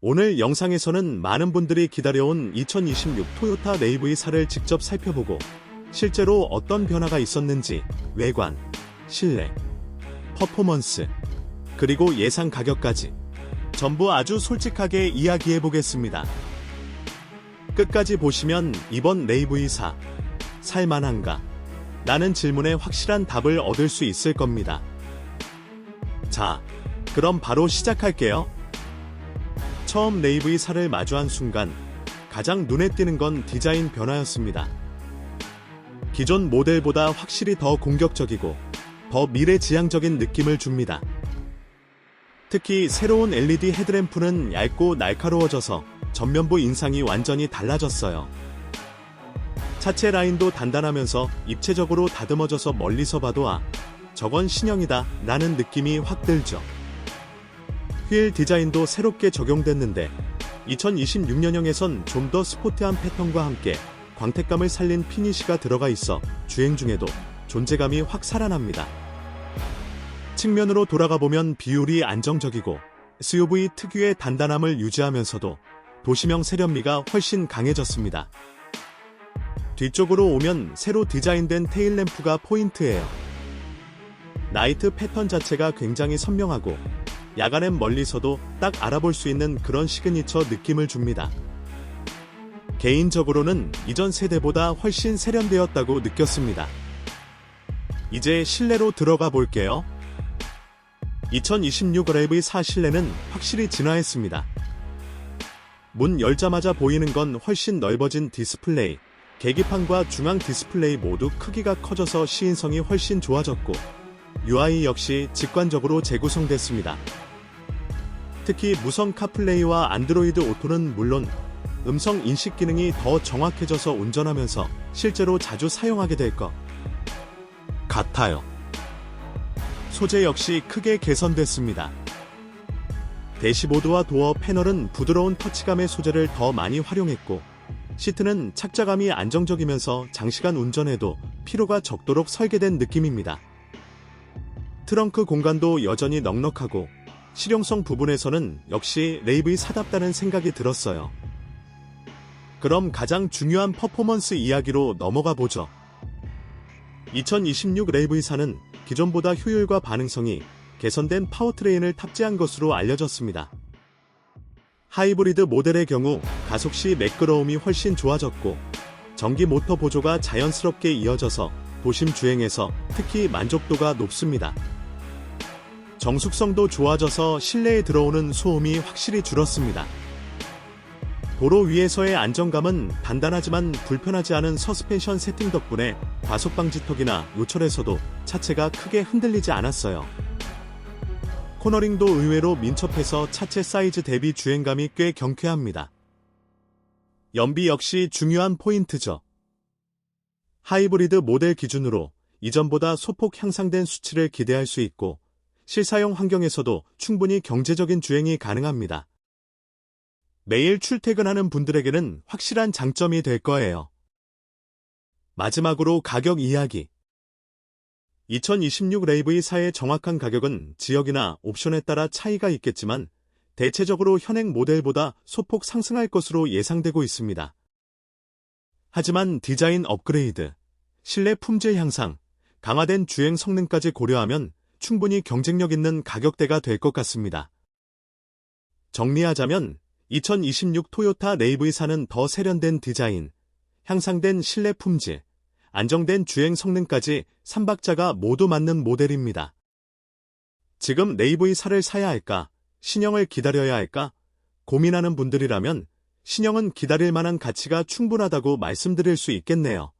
오늘 영상에서는 많은 분들이 기다려온 2026 토요타 네이브이사를 직접 살펴보고 실제로 어떤 변화가 있었는지 외관, 실내, 퍼포먼스, 그리고 예상 가격까지 전부 아주 솔직하게 이야기해 보겠습니다. 끝까지 보시면 이번 네이브이사 살만한가? 라는 질문에 확실한 답을 얻을 수 있을 겁니다. 자, 그럼 바로 시작할게요. 처음 네이브이사를 마주한 순간 가장 눈에 띄는 건 디자인 변화였습니다. 기존 모델보다 확실히 더 공격적이고 더 미래지향적인 느낌을 줍니다. 특히 새로운 LED 헤드램프는 얇고 날카로워져서 전면부 인상이 완전히 달라졌어요. 차체 라인도 단단하면서 입체적으로 다듬어져서 멀리서 봐도 아, 저건 신형이다 라는 느낌이 확 들죠. 휠 디자인도 새롭게 적용됐는데 2026년형에선 좀 더 스포티한 패턴과 함께 광택감을 살린 피니시가 들어가 있어 주행 중에도 존재감이 확 살아납니다. 측면으로 돌아가 보면 비율이 안정적이고 SUV 특유의 단단함을 유지하면서도 도시명 세련미가 훨씬 강해졌습니다. 뒤쪽으로 오면 새로 디자인된 테일램프가 포인트예요. 나이트 패턴 자체가 굉장히 선명하고 야간엔 멀리서도 딱 알아볼 수 있는 그런 시그니처 느낌을 줍니다. 개인적으로는 이전 세대보다 훨씬 세련되었다고 느꼈습니다. 이제 실내로 들어가 볼게요. 2026 레이브의 4 실내는 확실히 진화했습니다. 문 열자마자 보이는 건 훨씬 넓어진 디스플레이, 계기판과 중앙 디스플레이 모두 크기가 커져서 시인성이 훨씬 좋아졌고, UI 역시 직관적으로 재구성됐습니다. 특히 무선 카플레이와 안드로이드 오토는 물론 음성 인식 기능이 더 정확해져서 운전하면서 실제로 자주 사용하게 될 것 같아요. 소재 역시 크게 개선됐습니다. 대시보드와 도어 패널은 부드러운 터치감의 소재를 더 많이 활용했고, 시트는 착자감이 안정적이면서 장시간 운전해도 피로가 적도록 설계된 느낌입니다. 트렁크 공간도 여전히 넉넉하고, 실용성 부분에서는 역시 레이브의 사답다는 생각이 들었어요. 그럼 가장 중요한 퍼포먼스 이야기로 넘어가 보죠. 2026 레이브이사는 기존보다 효율과 반응성이 개선된 파워트레인을 탑재한 것으로 알려졌습니다. 하이브리드 모델의 경우 가속 시 매끄러움이 훨씬 좋아졌고 전기 모터 보조가 자연스럽게 이어져서 도심 주행에서 특히 만족도가 높습니다. 정숙성도 좋아져서 실내에 들어오는 소음이 확실히 줄었습니다. 도로 위에서의 안정감은 단단하지만 불편하지 않은 서스펜션 세팅 덕분에 과속 방지턱이나 요철에서도 차체가 크게 흔들리지 않았어요. 코너링도 의외로 민첩해서 차체 사이즈 대비 주행감이 꽤 경쾌합니다. 연비 역시 중요한 포인트죠. 하이브리드 모델 기준으로 이전보다 소폭 향상된 수치를 기대할 수 있고 실사용 환경에서도 충분히 경제적인 주행이 가능합니다. 매일 출퇴근하는 분들에게는 확실한 장점이 될 거예요. 마지막으로 가격 이야기. 2026 레이브의 사의 정확한 가격은 지역이나 옵션에 따라 차이가 있겠지만 대체적으로 현행 모델보다 소폭 상승할 것으로 예상되고 있습니다. 하지만 디자인 업그레이드, 실내 품질 향상, 강화된 주행 성능까지 고려하면 충분히 경쟁력 있는 가격대가 될 것 같습니다. 정리하자면 2026 토요타 네이브이사는 더 세련된 디자인, 향상된 실내 품질, 안정된 주행 성능까지 3박자가 모두 맞는 모델입니다. 지금 네이브이사를 사야 할까, 신형을 기다려야 할까 고민하는 분들이라면 신형은 기다릴 만한 가치가 충분하다고 말씀드릴 수 있겠네요.